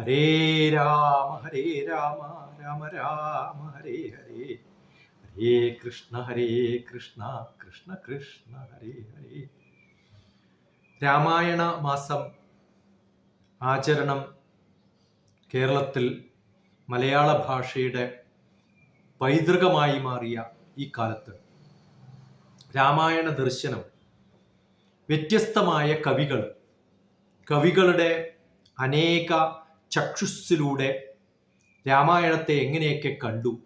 ഹരേ രാമ ഹരേ രാമ രാമ രാമ ഹരേ ഹരേ. ഹരേ കൃഷ്ണ ഹരേ കൃഷ്ണ കൃഷ്ണ കൃഷ്ണ ഹരേ ഹരേ. രാമായണ മാസം ആചരണം കേരളത്തിൽ മലയാള ഭാഷയുടെ പൈതൃകമായി മാറിയ ഈ കാലത്ത് രാമായണ ദർശനം വ്യത്യസ്തമായ കവികൾ കവികളുടെ അനേക ചക്ഷുസ്സിലൂടെ രാമായണത്തെ എങ്ങനെയൊക്കെ കണ്ടു?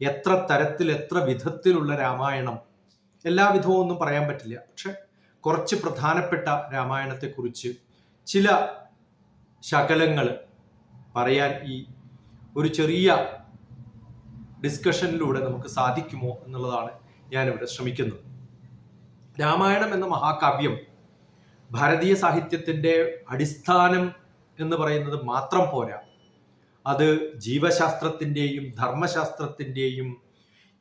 എത്ര തരത്തിൽ എത്ര വിധത്തിലുള്ള രാമായണം? എല്ലാ വിധവും ഒന്നും പറയാൻ പറ്റില്ല. പക്ഷെ കുറച്ച് പ്രധാനപ്പെട്ട രാമായണത്തെക്കുറിച്ച് ചില ശകലങ്ങൾ പറയാൻ ഈ ഒരു ചെറിയ ഡിസ്കഷനിലൂടെ നമുക്ക് സാധിക്കുമോ എന്നുള്ളതാണ് ഞാനിവിടെ ശ്രമിക്കുന്നത്. രാമായണം എന്ന മഹാകാവ്യം ഭാരതീയ സാഹിത്യത്തിന്റെ അടിസ്ഥാനം എന്ന് പറയുന്നത് മാത്രം പോരാ. അത് ജീവശാസ്ത്രത്തിന്റെയും ധർമ്മശാസ്ത്രത്തിന്റെയും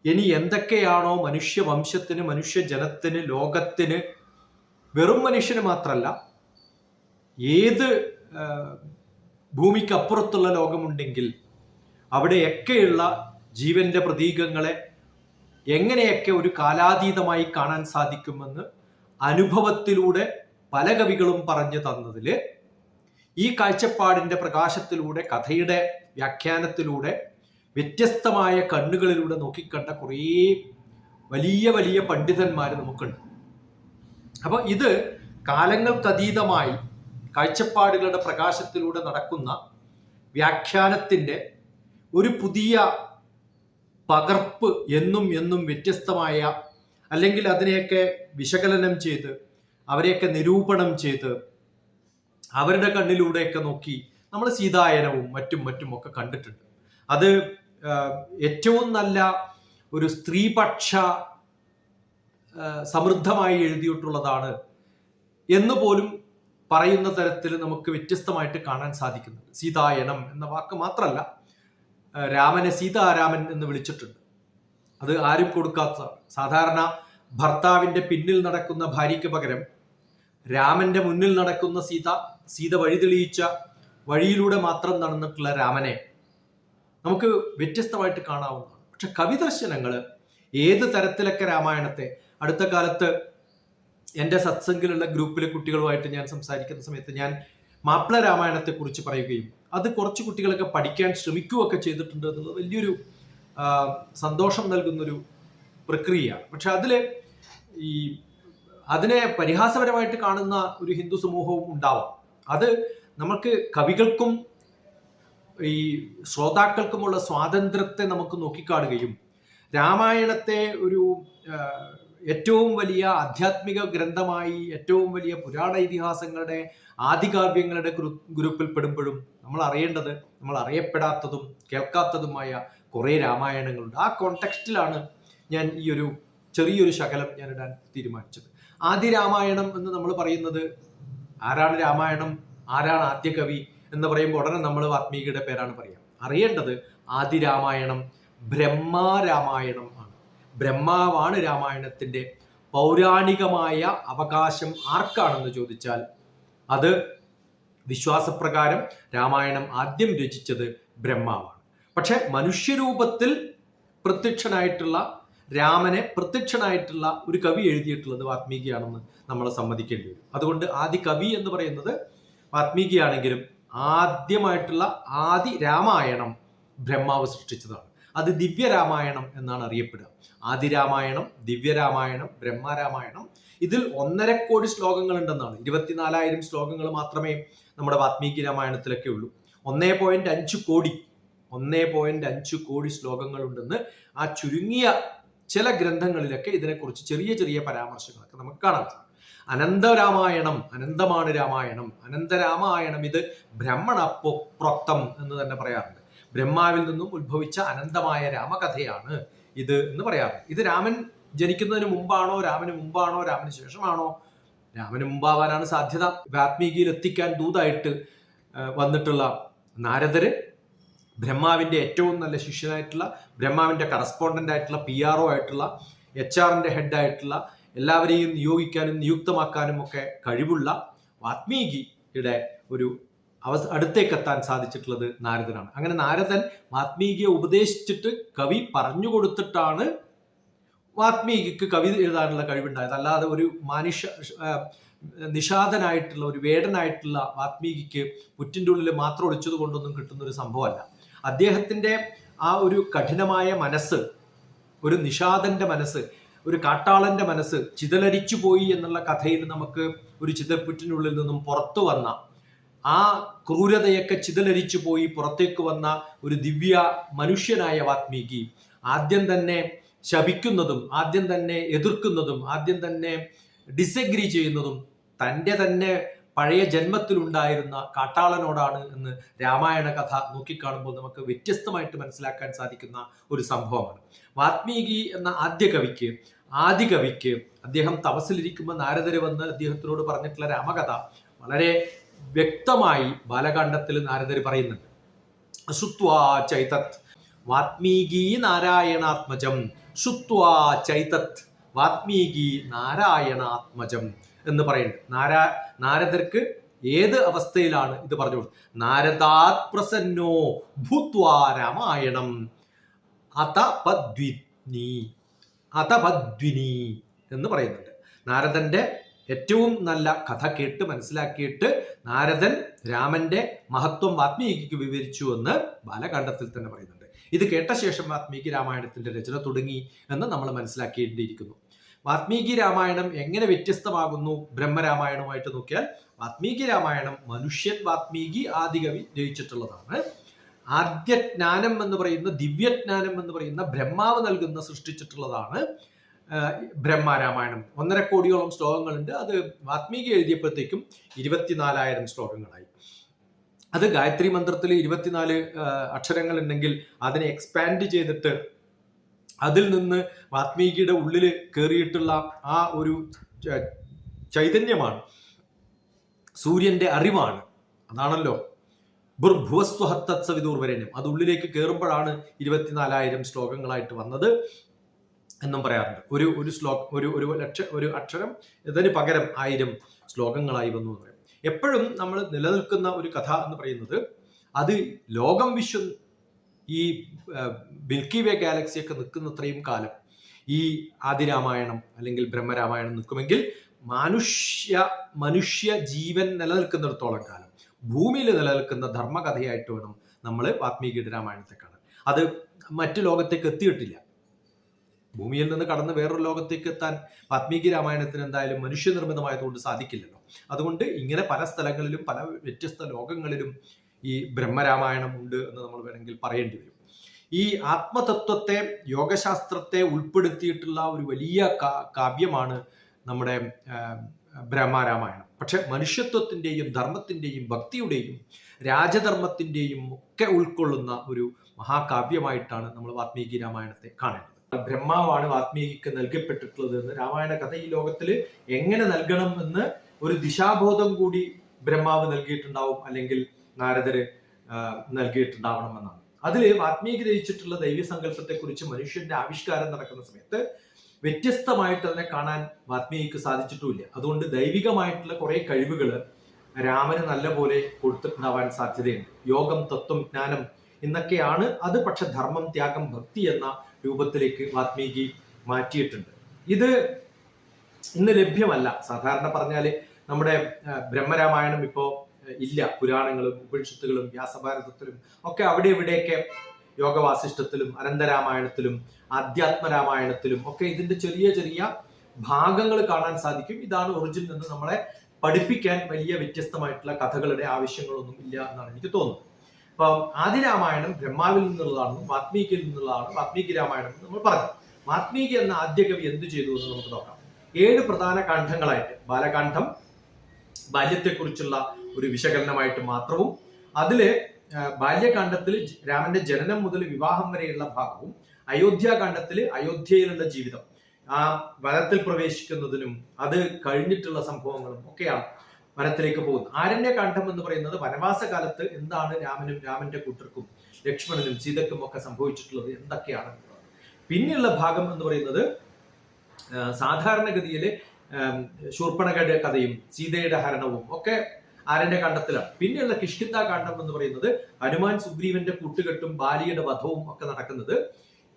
ഇനി എന്തൊക്കെയാണോ മനുഷ്യ മനുഷ്യവംശത്തിന് മനുഷ്യജനത്തിന് ലോകത്തിന് വെറും മനുഷ്യന് മാത്രമല്ല ഏത് ഭൂമിക്കപ്പുറത്തുള്ള ലോകമുണ്ടെങ്കിൽ അവിടെയൊക്കെയുള്ള ജീവന്റെ പ്രതീകങ്ങളെ എങ്ങനെയൊക്കെ ഒരു കാലാതീതമായി കാണാൻ സാധിക്കുമെന്ന് അനുഭവത്തിലൂടെ പല കവികളും പറഞ്ഞു തന്നതിൽ ഈ കാഴ്ചപ്പാടിന്റെ പ്രകാശത്തിലൂടെ കഥയുടെ വ്യാഖ്യാനത്തിലൂടെ വ്യത്യസ്തമായ കണ്ണുകളിലൂടെ നോക്കിക്കണ്ട കുറേ വലിയ വലിയ പണ്ഡിതന്മാർ നമുക്കുണ്ട്. അപ്പോൾ ഇത് കാലങ്ങൾക്കതീതമായി കാഴ്ചപ്പാടുകളുടെ പ്രകാശത്തിലൂടെ നടക്കുന്ന വ്യാഖ്യാനത്തിന്റെ ഒരു പുതിയ പകർപ്പ് എന്നും എന്നും വ്യത്യസ്തമായ അല്ലെങ്കിൽ അതിനെയൊക്കെ വിശകലനം ചെയ്ത് അവരെയൊക്കെ നിരൂപണം ചെയ്ത് അവരുടെ കണ്ണിലൂടെയൊക്കെ നോക്കി നമ്മൾ സീതായനവും മറ്റും മറ്റും ഒക്കെ കണ്ടിട്ടുണ്ട്. അത് ഏറ്റവും നല്ല ഒരു സ്ത്രീപക്ഷ സമൃദ്ധമായി എഴുതിയിട്ടുള്ളതാണ് എന്ന് പോലും പറയുന്ന തരത്തിൽ നമുക്ക് വ്യത്യസ്തമായിട്ട് കാണാൻ സാധിക്കുന്നുണ്ട്. സീതായനം എന്ന വാക്ക് മാത്രമല്ല രാമനെ സീതാരാമൻ എന്ന് വിളിച്ചിട്ടുണ്ട്. അത് ആരും കൊടുക്കാത്ത സാധാരണ ഭർത്താവിന്റെ പിന്നിൽ നടക്കുന്ന ഭാര്യയ്ക്ക് പകരം രാമന്റെ മുന്നിൽ നടക്കുന്ന സീത സീത വഴി തെളിയിച്ച വഴിയിലൂടെ മാത്രം നടന്നിട്ടുള്ള രാമനെ നമുക്ക് വ്യത്യസ്തമായിട്ട് കാണാവുന്നതാണ്. പക്ഷെ കവിദർശനങ്ങൾ ഏത് തരത്തിലൊക്കെ രാമായണത്തെ അടുത്ത കാലത്ത് എന്റെ സത്സംഗിലുള്ള ഗ്രൂപ്പിലെ കുട്ടികളുമായിട്ട് ഞാൻ സംസാരിക്കുന്ന സമയത്ത് ഞാൻ മാപ്പിള രാമായണത്തെ കുറിച്ച് പറയുകയും അത് കുറച്ച് കുട്ടികളൊക്കെ പഠിക്കാൻ ശ്രമിക്കുകയൊക്കെ ചെയ്തിട്ടുണ്ട് എന്നുള്ളത് വലിയൊരു സന്തോഷം നൽകുന്നൊരു പ്രക്രിയയാണ്. പക്ഷെ അതിൽ ഈ അതിനെ പരിഹാസപരമായിട്ട് കാണുന്ന ഒരു ഹിന്ദു സമൂഹവും ഉണ്ടാവാം. അത് നമുക്ക് കവികൾക്കും ഈ ശ്രോതാക്കൾക്കുമുള്ള സ്വാതന്ത്ര്യത്തെ നമുക്ക് നോക്കിക്കാണുകയും രാമായണത്തെ ഒരു ഏറ്റവും വലിയ ആധ്യാത്മിക ഗ്രന്ഥമായി ഏറ്റവും വലിയ പുരാണ ഇതിഹാസങ്ങളുടെ ആദികാവ്യങ്ങളുടെ ഗ്രൂ- ഗ്രൂപ്പിൽ പെടുമ്പോഴും നമ്മൾ അറിയേണ്ടത് നമ്മൾ അറിയപ്പെടാത്തതും കേൾക്കാത്തതുമായ കുറേ രാമായണങ്ങളുണ്ട്. ആ കോണ്ടെക്സ്റ്റിലാണ് ഞാൻ ഈ ഒരു ചെറിയൊരു ശകലം ഞാൻ ഇടാൻ തീരുമാനിച്ചത്. ആദ്യ രാമായണം എന്ന് നമ്മൾ പറയുന്നത്. ആരാണ് രാമായണം? ആരാണ് ആദ്യ കവി എന്ന് പറയുമ്പോൾ ഉടനെ നമ്മൾ വാത്മീകിയുടെ പേരാണ് പറയുക അറിയേണ്ടത് ആദ്യ രാമായണം ബ്രഹ്മാരാമായണം ആണ്. ബ്രഹ്മാവാണ് രാമായണത്തിന്റെ പൗരാണികമായ അവകാശം ആർക്കാണെന്ന് ചോദിച്ചാൽ അത് വിശ്വാസപ്രകാരം രാമായണം ആദ്യം രചിച്ചത് ബ്രഹ്മാവാണ്. പക്ഷെ മനുഷ്യരൂപത്തിൽ പ്രത്യക്ഷനായിട്ടുള്ള രാമനെ പ്രത്യക്ഷനായിട്ടുള്ള ഒരു കവി എഴുതിയിട്ടുള്ളത് വാത്മീകിയാണെന്ന് നമ്മൾ സമ്മതിക്കേണ്ടി വരും. അതുകൊണ്ട് ആദ്യ കവി എന്ന് പറയുന്നത് വാത്മീകിയാണെങ്കിലും ആദ്യമായിട്ടുള്ള ആദി രാമായണം ബ്രഹ്മാവ് സൃഷ്ടിച്ചതാണ്. അത് ദിവ്യരാമായണം എന്നാണ് അറിയപ്പെടുക. ആദിരാമായണം ദിവ്യരാമായണം ബ്രഹ്മരാമായണം ഇതിൽ ഒന്നര കോടി ശ്ലോകങ്ങൾ ഉണ്ടെന്നാണ് ഇരുപത്തിനാലായിരം ശ്ലോകങ്ങൾ മാത്രമേ നമ്മുടെ വാത്മീകി രാമായണത്തിലൊക്കെ ഉള്ളൂ. ഒന്നേ പോയിന്റ് അഞ്ച് കോടി ഒന്നേ പോയിന്റ് അഞ്ച് കോടി ശ്ലോകങ്ങളുണ്ടെന്ന് ആ ചുരുങ്ങിയ ചില ഗ്രന്ഥങ്ങളിലൊക്കെ ഇതിനെക്കുറിച്ച് ചെറിയ ചെറിയ പരാമർശങ്ങളൊക്കെ നമുക്ക് കാണാം അനന്തരാമായണം അനന്തമാണ് രാമായണം അനന്തരാമായണം ഇത് ബ്രഹ്മണ പ്രോക്തം എന്ന് തന്നെ പറയാറുണ്ട്. ബ്രഹ്മാവിൽ നിന്നും ഉത്ഭവിച്ച അനന്തമായ രാമകഥയാണ് ഇത് എന്ന് പറയാറുണ്ട്. ഇത് രാമൻ ജനിക്കുന്നതിന് മുമ്പാണോ രാമന് മുമ്പാണോ രാമന് ശേഷമാണോ? രാമന് മുമ്പാവാനാണ് സാധ്യത. വാത്മീകിയിൽ എത്തിക്കാൻ ദൂതായിട്ട് വന്നിട്ടുള്ള നാരദര് ബ്രഹ്മാവിന്റെ ഏറ്റവും നല്ല ശിഷ്യനായിട്ടുള്ള ബ്രഹ്മാവിന്റെ കറസ്പോണ്ടന്റ് ആയിട്ടുള്ള പി ആർ ഒ ആയിട്ടുള്ള എച്ച് ആറിന്റെ ഹെഡ് ആയിട്ടുള്ള എല്ലാവരെയും നിയോഗിക്കാനും നിയുക്തമാക്കാനും ഒക്കെ കഴിവുള്ള വാത്മീകിയുടെ ഒരു അവ അടുത്തേക്കെത്താൻ സാധിച്ചിട്ടുള്ളത് നാരദനാണ്. അങ്ങനെ നാരദൻ വാത്മീകിയെ ഉപദേശിച്ചിട്ട് കവി പറഞ്ഞു കൊടുത്തിട്ടാണ് വാത്മീകിക്ക് കവി എഴുതാനുള്ള കഴിവുണ്ടായത്. അല്ലാതെ ഒരു മനുഷ്യ നിഷാദനായിട്ടുള്ള ഒരു വേടനായിട്ടുള്ള വാത്മീകിക്ക് പുറ്റിന്റെ ഉള്ളിൽ മാത്രം ഒളിച്ചത് കൊണ്ടൊന്നും കിട്ടുന്ന ഒരു സംഭവമല്ല. അദ്ദേഹത്തിന്റെ ആ ഒരു കഠിനമായ മനസ്സ് ഒരു നിഷാദന്റെ മനസ്സ് ഒരു കാട്ടാളന്റെ മനസ്സ് ചിതലരിച്ചു പോയി എന്നുള്ള കഥയിൽ നമുക്ക് ഒരു ചിതപ്പുറ്റിനുള്ളിൽ നിന്നും പുറത്തു വന്ന ആ ക്രൂരതയൊക്കെ ചിതലരിച്ചു പോയി പുറത്തേക്ക് വന്ന ഒരു ദിവ്യ മനുഷ്യനായ വാത്മീകി ആദ്യം തന്നെ ശപിക്കുന്നതും ആദ്യം തന്നെ എതിർക്കുന്നതും ആദ്യം തന്നെ ഡിസഗ്രി ചെയ്യുന്നതും തന്റെ തന്നെ പഴയ ജന്മത്തിലുണ്ടായിരുന്ന കാട്ടാളനോടാണ് എന്ന് രാമായണ കഥ നോക്കിക്കാണുമ്പോൾ നമുക്ക് വ്യത്യസ്തമായിട്ട് മനസ്സിലാക്കാൻ സാധിക്കുന്ന ഒരു സംഭവമാണ്. വാത്മീകി എന്ന ആദ്യ കവിക്ക് ആദ്യ കവിക്ക് അദ്ദേഹം തപസ്സിലിരിക്കുമ്പോൾ നാരദര് വന്ന് അദ്ദേഹത്തിനോട് പറഞ്ഞിട്ടുള്ള രാമകഥ വളരെ വ്യക്തമായി ബാലകാണ്ഡത്തിൽ നാരദർ പറയുന്നുണ്ട്. അസുത്വാ ചൈതത് വാത്മീകി നാരായണാത്മജം ശുത്വാ ചൈതത് വാത്മീകി നാരായണാത്മജം എന്ന് പറയുന്നുണ്ട്. നാരാ നാരദർക്ക് ഏത് അവസ്ഥയിലാണ് ഇത് പറഞ്ഞു നാരദാത് പ്രസന്നോ ഭൂത്വാ രാമായണം. അതപദ്വിനി അതപദ്വിനി എന്ന് പറയുന്നുണ്ട്. നാരദന്റെ ഏറ്റവും നല്ല കഥ കേട്ട് മനസ്സിലാക്കിയിട്ട് നാരദൻ രാമന്റെ മഹത്വം വാത്മീകിക്ക് വിവരിച്ചു എന്ന് ബാലകാണ്ഡത്തിൽ തന്നെ പറയുന്നുണ്ട്. ഇത് കേട്ട ശേഷം വാത്മീകി രാമായണത്തിന്റെ രചന തുടങ്ങി എന്ന് നമ്മൾ മനസ്സിലാക്കേണ്ടിയിരിക്കുന്നു. വാത്മീകി രാമായണം എങ്ങനെ വ്യത്യസ്തമാകുന്നു ബ്രഹ്മരാമായണവുമായിട്ട് നോക്കിയാൽ വാത്മീകി രാമായണം മനുഷ്യൻ വാത്മീകി ആദികവി രചിച്ചിട്ടുള്ളതാണ്. ആദ്യജ്ഞാനം എന്ന് പറയുന്ന ദിവ്യജ്ഞാനം എന്ന് പറയുന്ന ബ്രഹ്മാവ് നൽകുന്ന സൃഷ്ടിച്ചിട്ടുള്ളതാണ് ബ്രഹ്മ ബ്രഹ്മരാമായണം ഒന്നര കോടിയോളം ശ്ലോകങ്ങളുണ്ട്. അത് വാത്മീകി എഴുതിയപ്പോഴത്തേക്കും ഇരുപത്തിനാലായിരം ശ്ലോകങ്ങളായി. അത് ഗായത്രി മന്ത്രത്തിൽ ഇരുപത്തിനാല് അക്ഷരങ്ങൾ ഉണ്ടെങ്കിൽ അതിനെ എക്സ്പാൻഡ് ചെയ്തിട്ട് അതിൽ നിന്ന് വാത്മീകിയുടെ ഉള്ളിൽ കയറിയിട്ടുള്ള ആ ഒരു ചൈതന്യമാണ്. സൂര്യന്റെ അറിവാണ്. അതാണല്ലോ. ഭുവസ്വഹത്തത് സവിദൂർവരണ്യം അത് ഉള്ളിലേക്ക് കയറുമ്പോഴാണ് ഇരുപത്തിനാലായിരം ശ്ലോകങ്ങളായിട്ട് വന്നത് എന്നും പറയാറുണ്ട്. ഒരു ഒരു ശ്ലോക ഒരു ഒരു ലക്ഷ ഒരു അക്ഷരം ഇതിന് പകരം ആയിരം ശ്ലോകങ്ങളായി വന്നു എന്ന് പറയും. എപ്പോഴും നമ്മൾ നിലനിൽക്കുന്ന ഒരു കഥ എന്ന് പറയുന്നത് അത് ലോകം വിശ്വം ഈ മിൽക്കി വേ ഗാലക്സിയൊക്കെ നിൽക്കുന്നത്രയും കാലം ഈ ആദിരാമായണം അല്ലെങ്കിൽ ബ്രഹ്മരാമായണം നിൽക്കുമെങ്കിൽ മനുഷ്യ മനുഷ്യ ജീവൻ നിലനിൽക്കുന്നിടത്തോളം കാലം ഭൂമിയിൽ നിലനിൽക്കുന്ന ധർമ്മകഥയായിട്ട് വേണം നമ്മൾ വാത്മീകിയുടെ രാമായണത്തെ കാണാൻ. അത് മറ്റു ലോകത്തേക്ക് എത്തിയിട്ടില്ല. ഭൂമിയിൽ നിന്ന് കടന്ന് വേറൊരു ലോകത്തേക്ക് എത്താൻ വാത്മീകി രാമായണത്തിന് എന്തായാലും മനുഷ്യനിർമ്മിതമായതുകൊണ്ട് സാധിക്കില്ലല്ലോ. അതുകൊണ്ട് ഇങ്ങനെ പല സ്ഥലങ്ങളിലും പല വ്യത്യസ്ത ലോകങ്ങളിലും ഈ ബ്രഹ്മരാമായണം ഉണ്ട് എന്ന് നമ്മൾ വേണമെങ്കിൽ പറയേണ്ടി വരും. ഈ ആത്മതത്വത്തെ യോഗശാസ്ത്രത്തെ ഉൾപ്പെടുത്തിയിട്ടുള്ള ഒരു വലിയ കാവ്യമാണ് നമ്മുടെ ബ്രഹ്മരാമായണം. പക്ഷെ മനുഷ്യത്വത്തിന്റെയും ധർമ്മത്തിന്റെയും ഭക്തിയുടെയും രാജധർമ്മത്തിന്റെയും ഒക്കെ ഉൾക്കൊള്ളുന്ന ഒരു മഹാകാവ്യമായിട്ടാണ് നമ്മൾ വാത്മീകി രാമായണത്തെ കാണേണ്ടത്. ബ്രഹ്മാവാണ് വാത്മീകിക്ക് നൽകപ്പെട്ടിട്ടുള്ളത് എന്ന് രാമായണ കഥ ഈ ലോകത്തിൽ എങ്ങനെ നൽകണം എന്ന് ഒരു ദിശാബോധം കൂടി ബ്രഹ്മാവ് നൽകിയിട്ടുണ്ടാവും അല്ലെങ്കിൽ നാരദര് നൽകിയിട്ടുണ്ടാവണമെന്നാണ്. അതിൽ വാത്മീകി ഗ്രഹിച്ചിട്ടുള്ള ദൈവസങ്കല്പത്തെ കുറിച്ച് മനുഷ്യന്റെ ആവിഷ്കാരം നടക്കുന്ന സമയത്ത് വ്യത്യസ്തമായിട്ട് അതിനെ കാണാൻ വാത്മീകിക്ക് സാധിച്ചിട്ടുമില്ല. അതുകൊണ്ട് ദൈവികമായിട്ടുള്ള കുറെ കഴിവുകൾ രാമന് നല്ല പോലെ കൊടുത്തിട്ടുണ്ടാവാൻ സാധ്യതയുണ്ട്. യോഗം തത്വം ജ്ഞാനം എന്നൊക്കെയാണ് അത് പക്ഷെ ധർമ്മം ത്യാഗം ഭക്തി എന്ന രൂപത്തിലേക്ക് വാത്മീകി മാറ്റിയിട്ടുണ്ട്. ഇത് ഇന്ന് ലഭ്യമല്ല. സാധാരണ പറഞ്ഞാൽ നമ്മുടെ ബ്രഹ്മരാമായണം ഇപ്പോ ഇല്ല. പുരാണങ്ങളും ഉപനിഷത്തുകളും വ്യാസഭാരതത്തിലും ഒക്കെ അവിടെ ഇവിടെയൊക്കെ യോഗവാസിഷ്ടത്തിലും അനന്തരാമായണത്തിലും ആധ്യാത്മരാമായണത്തിലും ഒക്കെ ഇതിന്റെ ചെറിയ ചെറിയ ഭാഗങ്ങൾ കാണാൻ സാധിക്കും. ഇതാണ് ഒറിജിൻ എന്ന് നമ്മളെ പഠിപ്പിക്കാൻ വലിയ വ്യത്യസ്തമായിട്ടുള്ള കഥകളുടെ ആവശ്യങ്ങളൊന്നും ഇല്ല എന്നാണ് എനിക്ക് തോന്നുന്നത്. അപ്പം ആദിരാമായണം ബ്രഹ്മാവിൽ നിന്നുള്ളതാണെന്നും വാത്മീകിയിൽ നിന്നുള്ളതാണ് വാത്മീകി രാമായണം എന്ന് നമ്മൾ പറഞ്ഞു. വാത്മീകി എന്ന ആദ്യ കവി എന്ത് ചെയ്തു എന്ന് നമുക്ക് നോക്കാം. ഏഴ് പ്രധാന കണ്ഠങ്ങളായിട്ട് ബാലകണ്ഠം ബാല്യത്തെക്കുറിച്ചുള്ള ഒരു വിശകലനമായിട്ട് മാത്രവും അതിൽ ബാല്യകാന്ഡത്തിൽ രാമന്റെ ജനനം മുതൽ വിവാഹം വരെയുള്ള ഭാഗവും അയോധ്യാകാന്ഡത്തിൽ അയോധ്യയിലുള്ള ജീവിതം ആ വനത്തിൽ പ്രവേശിക്കുന്നതിനും അത് കഴിഞ്ഞിട്ടുള്ള സംഭവങ്ങളും ഒക്കെയാണ് വനത്തിലേക്ക് പോകുന്നത്. ആരണ്യകാന്ഡം എന്ന് പറയുന്നത് വനവാസ കാലത്ത് എന്താണ് രാമനും രാമന്റെ കൂട്ടർക്കും ലക്ഷ്മണനും സീതക്കും ഒക്കെ സംഭവിച്ചിട്ടുള്ളത് എന്തൊക്കെയാണ്? പിന്നെയുള്ള ഭാഗം എന്ന് പറയുന്നത് സാധാരണഗതിയിൽ ശൂർപ്പണകയുടെ കഥയും സീതയുടെ ഹരണവും ഒക്കെ ആരന്റെ കണ്ടത്തിലാണ്. പിന്നെയുള്ള കിഷ്കിന്ത കാണ്ഡം എന്ന് പറയുന്നത് ഹനുമാൻ സുഗ്രീവന്റെ കൂട്ടുകെട്ടും ബാലിയുടെ വധവും ഒക്കെ നടക്കുന്നത്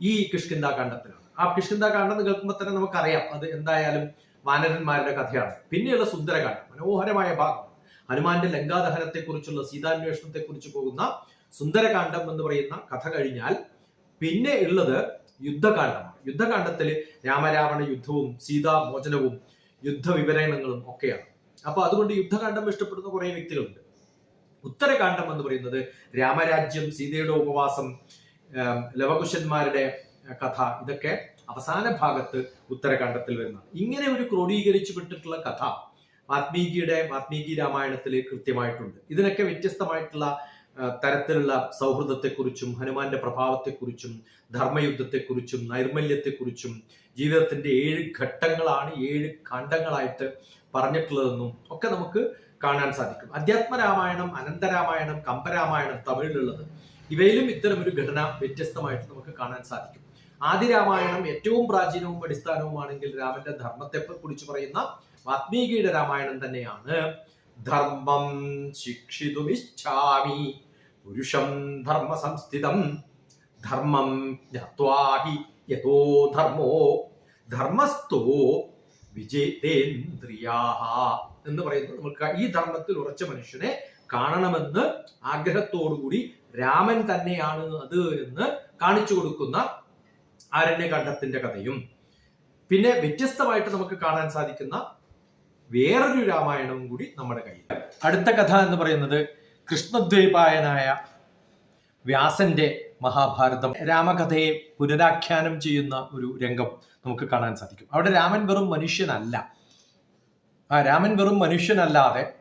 ഈ കിഷ്കിന്ത കാണ്ഡത്തിലാണ്. ആ കിഷ്കിന്ത കാണ്ഡം കേൾക്കുമ്പോൾ തന്നെ നമുക്കറിയാം അത് എന്തായാലും വാനരന്മാരുടെ കഥയാണ്. പിന്നെയുള്ള സുന്ദരകാണ്ഡം മനോഹരമായ ഭാഗം. ഹനുമാന്റെ ലങ്കാദഹനത്തെ കുറിച്ചുള്ള സീതാന്വേഷണത്തെ കുറിച്ച് പോകുന്ന സുന്ദരകാന്ഡം എന്ന് പറയുന്ന കഥ കഴിഞ്ഞാൽ പിന്നെ ഉള്ളത് യുദ്ധകാന്ഡമാണ് യുദ്ധകാന്ഡത്തിൽ രാമരാവണ യുദ്ധവും സീതാമോചനവും യുദ്ധവിവരണങ്ങളും ഒക്കെയാണ്. അപ്പൊ അതുകൊണ്ട് യുദ്ധകാന്ഡം ഇഷ്ടപ്പെടുന്ന കുറേ വ്യക്തികളുണ്ട്. ഉത്തരകാന്ഡം എന്ന് പറയുന്നത് രാമരാജ്യം സീതയുടെ ഉപവാസം ലവകുശന്മാരുടെ കഥ ഇതൊക്കെ അവസാന ഭാഗത്ത് ഉത്തരകാന്ഡത്തിൽ വരുന്നതാണ്. ഇങ്ങനെ ഒരു ക്രോഡീകരിച്ചു വിട്ടിട്ടുള്ള കഥ വാത്മീകിയുടെ വാത്മീകി രാമായണത്തിൽ കൃത്യമായിട്ടുണ്ട്. ഇതിനൊക്കെ വ്യത്യസ്തമായിട്ടുള്ള തരത്തിലുള്ള സൗഹൃദത്തെക്കുറിച്ചും ഹനുമാന്റെ പ്രഭാവത്തെക്കുറിച്ചും ധർമ്മയുദ്ധത്തെക്കുറിച്ചും നൈർമല്യത്തെക്കുറിച്ചും ജീവിതത്തിന്റെ ഏഴ് ഘട്ടങ്ങളാണ് ഏഴ് ഖണ്ഡങ്ങളായിട്ട് പറഞ്ഞിട്ടുള്ളതെന്നും ഒക്കെ നമുക്ക് കാണാൻ സാധിക്കും. അധ്യാത്മരാമായണം അനന്തരാമായണം കമ്പരാമായണം തമിഴിലുള്ളത് ഇവയിലും ഇത്തരം ഒരു ഘടന വ്യത്യസ്തമായിട്ട് നമുക്ക് കാണാൻ സാധിക്കും. ആദിരാമായണം ഏറ്റവും പ്രാചീനവും അടിസ്ഥാനവുമാണെങ്കിൽ രാമന്റെ ധർമ്മത്തെ കുറിച്ച് പറയുന്ന വാത്മീകിയുടെ രാമായണം തന്നെയാണ്. ധർമ്മം ശിക്ഷിതുമിച്ഛാമി പുരുഷം ധർമ്മ സംസ്ഥിതം ധർമ്മം ജ്ഞാത്വാഹി യഥോ ധർമ്മോ ധർമ്മസ്ഥോ വിജേതേന്ദ്രിയാഹ എന്ന് പറയുന്നത് നമുക്ക് ഈ ധർമ്മത്തിൽ ഉറച്ച മനുഷ്യനെ കാണണമെന്ന് ആഗ്രഹത്തോടുകൂടി രാമൻ തന്നെയാണ് അത് എന്ന് കാണിച്ചു കൊടുക്കുന്ന ആരണ്യകണ്ഠത്തിന്റെ കഥയും. പിന്നെ വ്യത്യസ്തമായിട്ട് നമുക്ക് കാണാൻ സാധിക്കുന്ന വേറൊരു രാമായണവും കൂടി നമ്മുടെ കയ്യിൽ. അടുത്ത കഥ എന്ന് പറയുന്നത് കൃഷ്ണദ്വൈപായനായ വ്യാസന്റെ മഹാഭാരതം. രാമകഥയെ പുനരാഖ്യാനം ചെയ്യുന്ന ഒരു രംഗം നമുക്ക് കാണാൻ സാധിക്കും. അവിടെ രാമൻ വെറും മനുഷ്യനല്ല. ആ രാമൻ വെറും മനുഷ്യനല്ലാതെ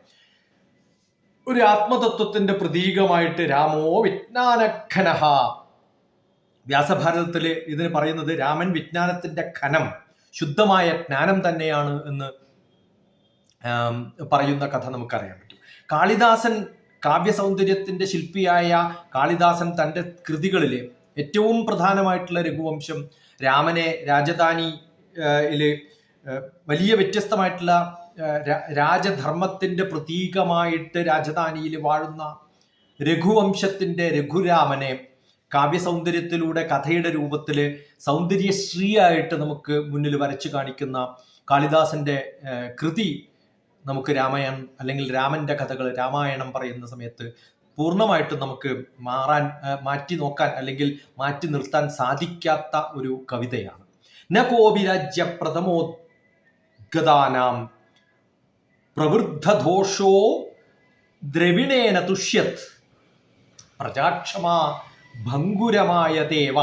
ഒരു ആത്മതത്വത്തിന്റെ പ്രതീകമായിട്ട് രാമോ വിജ്ഞാനഖനഹ വ്യാസഭാരതത്തിൽ ഇതിന് പറയുന്നത് രാമൻ വിജ്ഞാനത്തിന്റെ ഖനം ശുദ്ധമായ ജ്ഞാനം തന്നെയാണ് എന്ന് പറയുന്ന കഥ നമുക്കറിയാൻ പറ്റും. കാളിദാസൻ കാവ്യ സൗന്ദര്യത്തിന്റെ ശില്പിയായ കാളിദാസൻ തന്റെ കൃതികളിൽ ഏറ്റവും പ്രധാനമായിട്ടുള്ള രഘുവംശം രാമനെ രാജധാനി വലിയ വ്യത്യസ്തമായിട്ടുള്ള രാജധർമ്മത്തിന്റെ പ്രതീകമായിട്ട് രാജധാനിയിൽ വാഴുന്ന രഘുവംശത്തിന്റെ രഘുരാമനെ കാവ്യ സൗന്ദര്യത്തിലൂടെ കഥയുടെ രൂപത്തിൽ സൗന്ദര്യശ്രീയായിട്ട് നമുക്ക് മുന്നിൽ വരച്ചു കാണിക്കുന്ന കാളിദാസന്റെ കൃതി നമുക്ക് രാമായണം അല്ലെങ്കിൽ രാമന്റെ കഥകൾ രാമായണം പറയുന്ന സമയത്ത് പൂർണമായിട്ടും നമുക്ക് മാറാൻ മാറ്റി നോക്കാൻ അല്ലെങ്കിൽ മാറ്റി നിർത്താൻ സാധിക്കാത്ത ഒരു കവിതയാണ്. ന കോപി രാജ്യപ്രഥമോദ്ഗതാനാം പ്രവൃദ്ധദോഷോ ദ്രവിണേന തുഷ്യത് പ്രജാക്ഷമാ ഭംഗുരമായ ദേവ.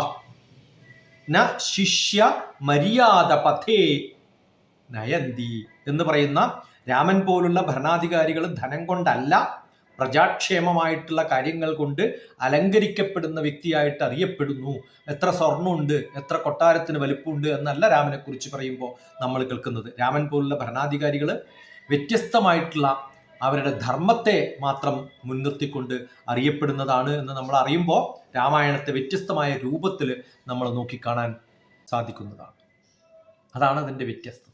ന ശിഷ്യ മര്യാദ പഥേ നയന്തി എന്ന് പറയുന്ന രാമൻ പോലുള്ള ഭരണാധികാരികൾ ധനം കൊണ്ടല്ല പ്രജാക്ഷേമമായിട്ടുള്ള കാര്യങ്ങൾ കൊണ്ട് അലങ്കരിക്കപ്പെടുന്ന വ്യക്തിയായിട്ട് അറിയപ്പെടുന്നു. എത്ര സ്വർണമുണ്ട് എത്ര കൊട്ടാരത്തിന് വലിപ്പമുണ്ട് എന്നല്ല രാമനെ കുറിച്ച് പറയുമ്പോൾ നമ്മൾ കേൾക്കുന്നത്. രാമൻ പോലുള്ള ഭരണാധികാരികൾ വ്യത്യസ്തമായിട്ടുള്ള അവരുടെ ധർമ്മത്തെ മാത്രം മുൻനിർത്തിക്കൊണ്ട് അറിയപ്പെടുന്നതാണ് എന്ന് നമ്മൾ അറിയുമ്പോൾ രാമായണത്തെ വ്യത്യസ്തമായ രൂപത്തിൽ നമ്മൾ നോക്കിക്കാണാൻ സാധിക്കുന്നതാണ്. അതാണ് അതിന്റെ വ്യത്യസ്തത.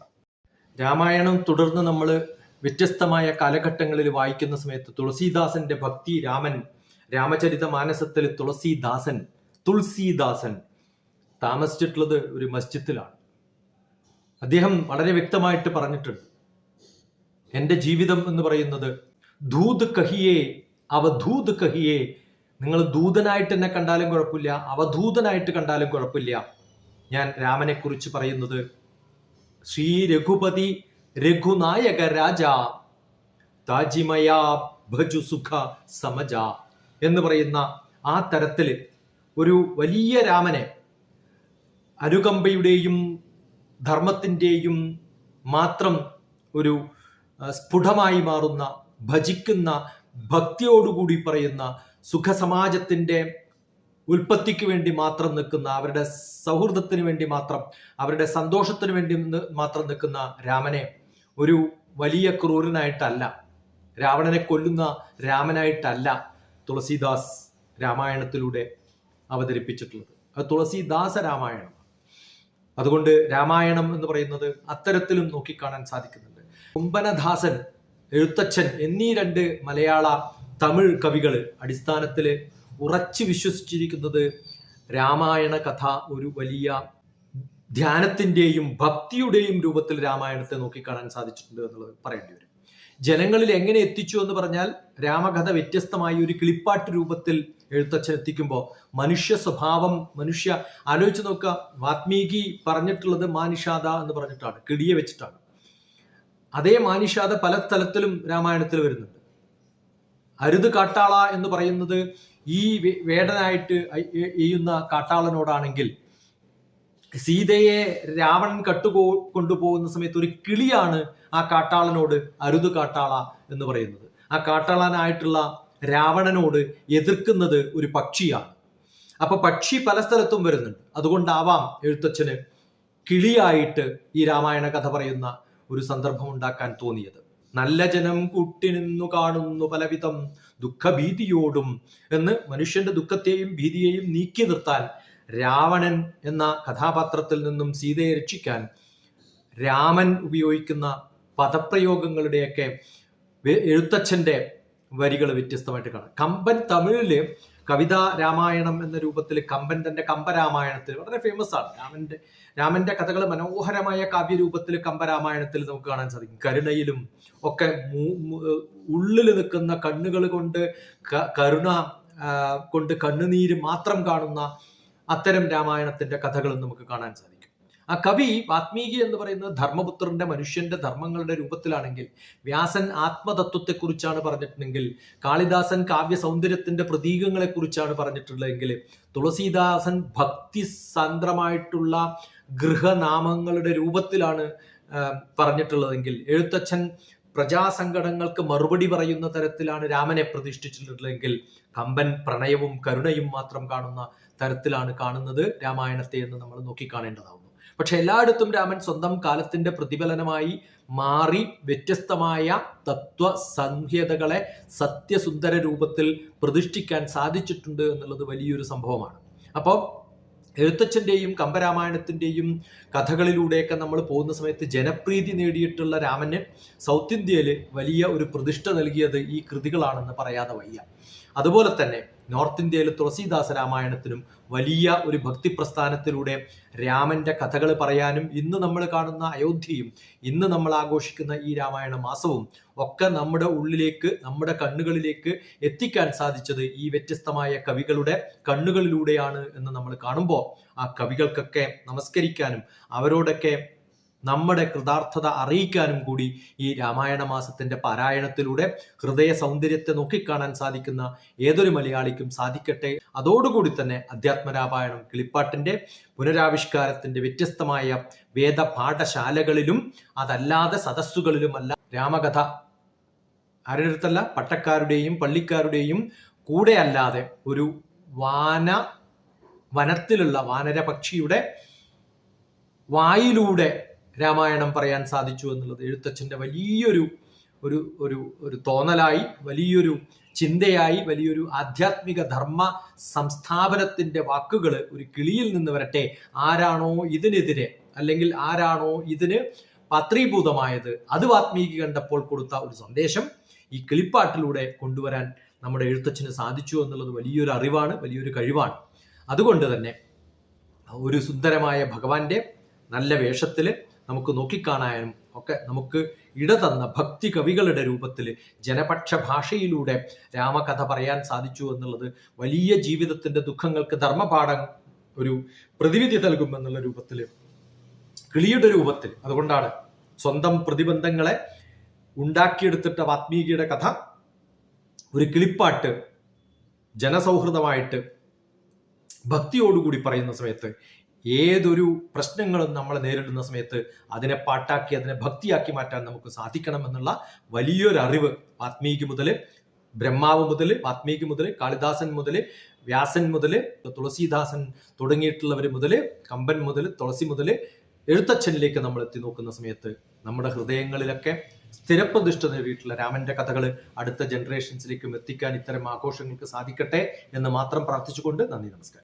രാമായണം തുടർന്ന് നമ്മൾ വ്യത്യസ്തമായ കാലഘട്ടങ്ങളിൽ വായിക്കുന്ന സമയത്ത് തുളസീദാസന്റെ ഭക്തി രാമൻ രാമചരിത മാനസത്തിൽ തുളസീദാസൻ തുളസീദാസൻ താമസിച്ചിട്ടുള്ളത് ഒരു മസ്ജിദിലാണ് അദ്ദേഹം വളരെ വ്യക്തമായിട്ട് പറഞ്ഞിട്ടുണ്ട്. എന്റെ ജീവിതം എന്ന് പറയുന്നത് ധൂത് കഹിയെ അവധൂത് കഹിയെ. നിങ്ങൾ ദൂതനായിട്ട് എന്നെ കണ്ടാലും കുഴപ്പമില്ല അവധൂതനായിട്ട് കണ്ടാലും കുഴപ്പമില്ല. ഞാൻ രാമനെക്കുറിച്ച് പറയുന്നത് ശ്രീ രഘുപതി രഘുനായക രാജ താജിമയാ ഭജു സുഖ സമജ എന്ന് പറയുന്ന ആ തരത്തിൽ ഒരു വലിയ രാമനെ അനുകമ്പയുടെയും ധർമ്മത്തിന്റെയും മാത്രം ഒരു സ്ഫുടമായി മാറുന്ന ഭജിക്കുന്ന ഭക്തിയോടുകൂടി പറയുന്ന സുഖസമാജത്തിന്റെ ഉൽപ്പത്തിക്ക് വേണ്ടി മാത്രം നിൽക്കുന്ന അവരുടെ സൗഹൃദത്തിന് വേണ്ടി മാത്രം അവരുടെ സന്തോഷത്തിന് വേണ്ടി മാത്രം നിൽക്കുന്ന രാമനെ ഒരു വലിയ ക്രൂരനായിട്ടല്ല രാവണനെ കൊല്ലുന്ന രാമനായിട്ടല്ല തുളസീദാസ് രാമായണത്തിലൂടെ അവതരിപ്പിച്ചിട്ടുള്ളത്. അത് തുളസീദാസ രാമായണം. അതുകൊണ്ട് രാമായണം എന്ന് പറയുന്നത് അത്തരത്തിലും നോക്കിക്കാണാൻ സാധിക്കുന്നുണ്ട്. കുംഭനദാസൻ എഴുത്തച്ഛൻ എന്നീ രണ്ട് മലയാള തമിഴ് കവികൾ അടിസ്ഥാനത്തിൽ ഉറച്ചു വിശ്വസിച്ചിരിക്കുന്നത് രാമായണ കഥ ഒരു വലിയ ധ്യാനത്തിന്റെയും ഭക്തിയുടെയും രൂപത്തിൽ രാമായണത്തെ നോക്കിക്കാണാൻ സാധിച്ചിട്ടുണ്ട് എന്നുള്ളത് പറയേണ്ടി വരും. ജനങ്ങളിൽ എങ്ങനെ എത്തിച്ചു എന്ന് പറഞ്ഞാൽ രാമകഥ വ്യത്യസ്തമായി ഒരു കിളിപ്പാട്ട് രൂപത്തിൽ എഴുത്തച്ഛൻ എത്തിക്കുമ്പോൾ മനുഷ്യ സ്വഭാവം മനുഷ്യ ആലോചിച്ച് നോക്കുക. വാത്മീകി പറഞ്ഞിട്ടുള്ളത് മാനിഷാദ എന്ന് പറഞ്ഞിട്ടാണ് കിടിയെ വെച്ചിട്ടാണ്. അതേ മാനിഷാദ പല സ്ഥലത്തിലും രാമായണത്തിൽ വരുന്നുണ്ട്. അരുത് കാട്ടാള എന്ന് പറയുന്നത് ഈ വേടനായിട്ട് ചെയ്യുന്ന കാട്ടാളനോടാണെങ്കിൽ സീതയെ രാവണൻ കട്ടുപോ കൊണ്ടുപോകുന്ന സമയത്ത് ഒരു കിളിയാണ് ആ കാട്ടാളനോട് അരുത് കാട്ടാള എന്ന് പറയുന്നത്. ആ കാട്ടാളനായിട്ടുള്ള രാവണനോട് എതിർക്കുന്നത് ഒരു പക്ഷിയാണ്. അപ്പൊ പക്ഷി പല സ്ഥലത്തും വരുന്നുണ്ട്. അതുകൊണ്ടാവാം എഴുത്തച്ഛന് കിളിയായിട്ട് ഈ രാമായണ കഥ പറയുന്ന ഒരു സന്ദർഭം ഉണ്ടാക്കാൻ തോന്നിയത്. നല്ല ജനം കൂട്ടിനിന്നു കാണുന്നു പലവിധം. ദുഃഖഭീതിയോടും എന്ന് മനുഷ്യന്റെ ദുഃഖത്തെയും ഭീതിയെയും നീക്കി നിർത്താൻ രാവണൻ എന്ന കഥാപാത്രത്തിൽ നിന്നും സീതയെ രക്ഷിക്കാൻ രാമൻ ഉപയോഗിക്കുന്ന പദപ്രയോഗങ്ങളുടെയൊക്കെ എഴുത്തച്ഛന്റെ വരികൾ വ്യത്യസ്തമായിട്ട് കാണാം. കമ്പൻ തമിഴിൽ കവിതാ രാമായണം എന്ന രൂപത്തിൽ കമ്പൻ തന്റെ കമ്പരാമായണത്തിൽ വളരെ ഫേമസ് ആണ്. രാമന്റെ രാമന്റെ കഥകൾ മനോഹരമായ കാവ്യരൂപത്തിൽ കമ്പരാമായണത്തിൽ നമുക്ക് കാണാൻ സാധിക്കും. കരുണയിലും ഒക്കെ ഉള്ളിൽ നിൽക്കുന്ന കണ്ണുകൾ കൊണ്ട് കരുണ കൊണ്ട് കണ്ണുനീര് മാത്രം കാണുന്ന അത്തരം രാമായണത്തിന്റെ കഥകളും നമുക്ക് കാണാൻ സാധിക്കും. ആ കവി വാത്മീകി എന്ന് പറയുന്നത് ധർമ്മപുത്രന്റെ മനുഷ്യന്റെ ധർമ്മങ്ങളുടെ രൂപത്തിലാണെങ്കിൽ വ്യാസൻ ആത്മതത്വത്തെക്കുറിച്ചാണ് പറഞ്ഞിട്ടുണ്ടെങ്കിൽ കാളിദാസൻ കാവ്യ സൗന്ദര്യത്തിന്റെ പ്രതീകങ്ങളെ കുറിച്ചാണ് പറഞ്ഞിട്ടുള്ളതെങ്കിൽ തുളസീദാസൻ ഭക്തി സാന്ദ്രമായിട്ടുള്ള ഗൃഹനാമങ്ങളുടെ രൂപത്തിലാണ് പറഞ്ഞിട്ടുള്ളതെങ്കിൽ എഴുത്തച്ഛൻ പ്രജാസങ്കടങ്ങൾക്ക് മറുപടി പറയുന്ന തരത്തിലാണ് രാമനെ പ്രതിഷ്ഠിച്ചിട്ടുള്ളതെങ്കിൽ കമ്പൻ പ്രണയവും കരുണയും മാത്രം കാണുന്ന തരത്തിലാണ് കാണുന്നത് രാമായണത്തെ എന്ന് നമ്മൾ നോക്കിക്കാണേണ്ടതാവുന്നു. പക്ഷെ എല്ലായിടത്തും രാമൻ സ്വന്തം കാലത്തിന്റെ പ്രതിഫലനമായി മാറി വ്യത്യസ്തമായ തത്വ സംഹിതകളെ സത്യസുന്ദര രൂപത്തിൽ പ്രതിഷ്ഠിക്കാൻ സാധിച്ചിട്ടുണ്ട് എന്നുള്ളത് വലിയൊരു സംഭവമാണ്. അപ്പോൾ എഴുത്തച്ഛന്റെയും കമ്പരാമായണത്തിന്റെയും കഥകളിലൂടെയൊക്കെ നമ്മൾ പോകുന്ന സമയത്ത് ജനപ്രീതി നേടിയിട്ടുള്ള രാമന് സൗത്ത് ഇന്ത്യയിൽ വലിയ ഒരു പ്രതിഷ്ഠ നൽകിയത് ഈ കൃതികളാണെന്ന് പറയാതെ വയ്യ. അതുപോലെ തന്നെ നോർത്ത് ഇന്ത്യയിൽ തുളസീദാസ രാമായണത്തിനും വലിയ ഒരു ഭക്തി പ്രസ്ഥാനത്തിലൂടെ രാമന്റെ കഥകൾ പറയാനും ഇന്ന് നമ്മൾ കാണുന്ന അയോധ്യയും ഇന്ന് നമ്മൾ ആഘോഷിക്കുന്ന ഈ രാമായണ മാസവും ഒക്കെ നമ്മുടെ ഉള്ളിലേക്ക് നമ്മുടെ കണ്ണുകളിലേക്ക് എത്തിക്കാൻ സാധിച്ചത് ഈ വ്യത്യസ്തമായ കവികളുടെ കണ്ണുകളിലൂടെയാണ് എന്ന് നമ്മൾ കാണുമ്പോൾ ആ കവികൾക്കൊക്കെ നമസ്കരിക്കാനും അവരോടൊക്കെ നമ്മുടെ കൃതാർത്ഥത അറിയിക്കാനും കൂടി ഈ രാമായണ മാസത്തിന്റെ പാരായണത്തിലൂടെ ഹൃദയ സൗന്ദര്യത്തെ നോക്കിക്കാണാൻ സാധിക്കുന്ന ഏതൊരു മലയാളിക്കും സാധിക്കട്ടെ. അതോടുകൂടി തന്നെ അധ്യാത്മരാമായണം കിളിപ്പാട്ടിന്റെ പുനരാവിഷ്കാരത്തിന്റെ വ്യത്യസ്തമായ വേദപാഠശാലകളിലും അതല്ലാതെ സദസ്സുകളിലുമല്ല രാമകഥ ആരുടെ അടുത്തല്ല പട്ടക്കാരുടെയും പള്ളിക്കാരുടെയും കൂടെ അല്ലാതെ ഒരു വാന വനത്തിലുള്ള വാനര പക്ഷിയുടെ വായിലൂടെ രാമായണം പറയാൻ സാധിച്ചു എന്നുള്ളത് എഴുത്തച്ഛന്റെ വലിയൊരു ഒരു ഒരു ഒരു തോന്നലായി വലിയൊരു ചിന്തയായി വലിയൊരു ആധ്യാത്മിക ധർമ്മ സംസ്ഥാപനത്തിന്റെ വാക്കുകൾ ഒരു കിളിയിൽ നിന്ന് വരട്ടെ. ആരാണോ ഇതിനെതിരെ അല്ലെങ്കിൽ ആരാണോ ഇതിന് പത്രീഭൂതമായത് അത് വാത്മീകി കണ്ടപ്പോൾ കൊടുത്ത ഒരു സന്ദേശം ഈ കിളിപ്പാട്ടിലൂടെ കൊണ്ടുവരാൻ നമ്മുടെ എഴുത്തച്ഛന് സാധിച്ചു എന്നുള്ളത് വലിയൊരു അറിവാണ് വലിയൊരു കഴിവാണ്. അതുകൊണ്ട് തന്നെ ഒരു സുന്ദരമായ ഭഗവാന്റെ നല്ല വേഷത്തിൽ നമുക്ക് നോക്കിക്കാണാനും ഒക്കെ നമുക്ക് ഇട തന്ന ഭക്തി കവികളുടെ രൂപത്തിൽ ജനപക്ഷ ഭാഷയിലൂടെ രാമകഥ പറയാൻ സാധിച്ചു എന്നുള്ളത് വലിയ ജീവിതത്തിന്റെ ദുഃഖങ്ങൾക്ക് ധർമ്മപാഠം ഒരു പ്രതിവിധി നൽകും എന്നുള്ള രൂപത്തിൽ കിളിയുടെ രൂപത്തിൽ. അതുകൊണ്ടാണ് സ്വന്തം പ്രതിബന്ധങ്ങളെ ഉണ്ടാക്കിയെടുത്തിട്ട വാത്മീകിയുടെ കഥ ഒരു കിളിപ്പാട്ട് ജനസൗഹൃദമായിട്ട് ഭക്തിയോടുകൂടി പറയുന്ന സമയത്ത് ഏതൊരു പ്രശ്നങ്ങളും നമ്മൾ നേരിടുന്ന സമയത്ത് അതിനെ പാട്ടാക്കി അതിനെ ഭക്തിയാക്കി മാറ്റാൻ നമുക്ക് സാധിക്കണം എന്നുള്ള വലിയൊരു അറിവ് വാത്മീകി മുതൽ ബ്രഹ്മാവ് മുതൽ വാത്മീകി മുതൽ കാളിദാസൻ മുതൽ വ്യാസൻ മുതൽ തുളസീദാസൻ തുടങ്ങിയിട്ടുള്ളവർ മുതൽ കമ്പൻ മുതൽ തുളസി മുതൽ എഴുത്തച്ഛനിലേക്ക് നമ്മൾ എത്തി നോക്കുന്ന സമയത്ത് നമ്മുടെ ഹൃദയങ്ങളിലൊക്കെ സ്ഥിരപ്രതിഷ്ഠ നേടിയിട്ടുള്ള രാമന്റെ കഥകൾ അടുത്ത ജനറേഷൻസിലേക്കും എത്തിക്കാൻ ഇത്തരം ആഘോഷങ്ങൾക്ക് സാധിക്കട്ടെ എന്ന് മാത്രം പ്രാർത്ഥിച്ചുകൊണ്ട് നന്ദി നമസ്കാരം.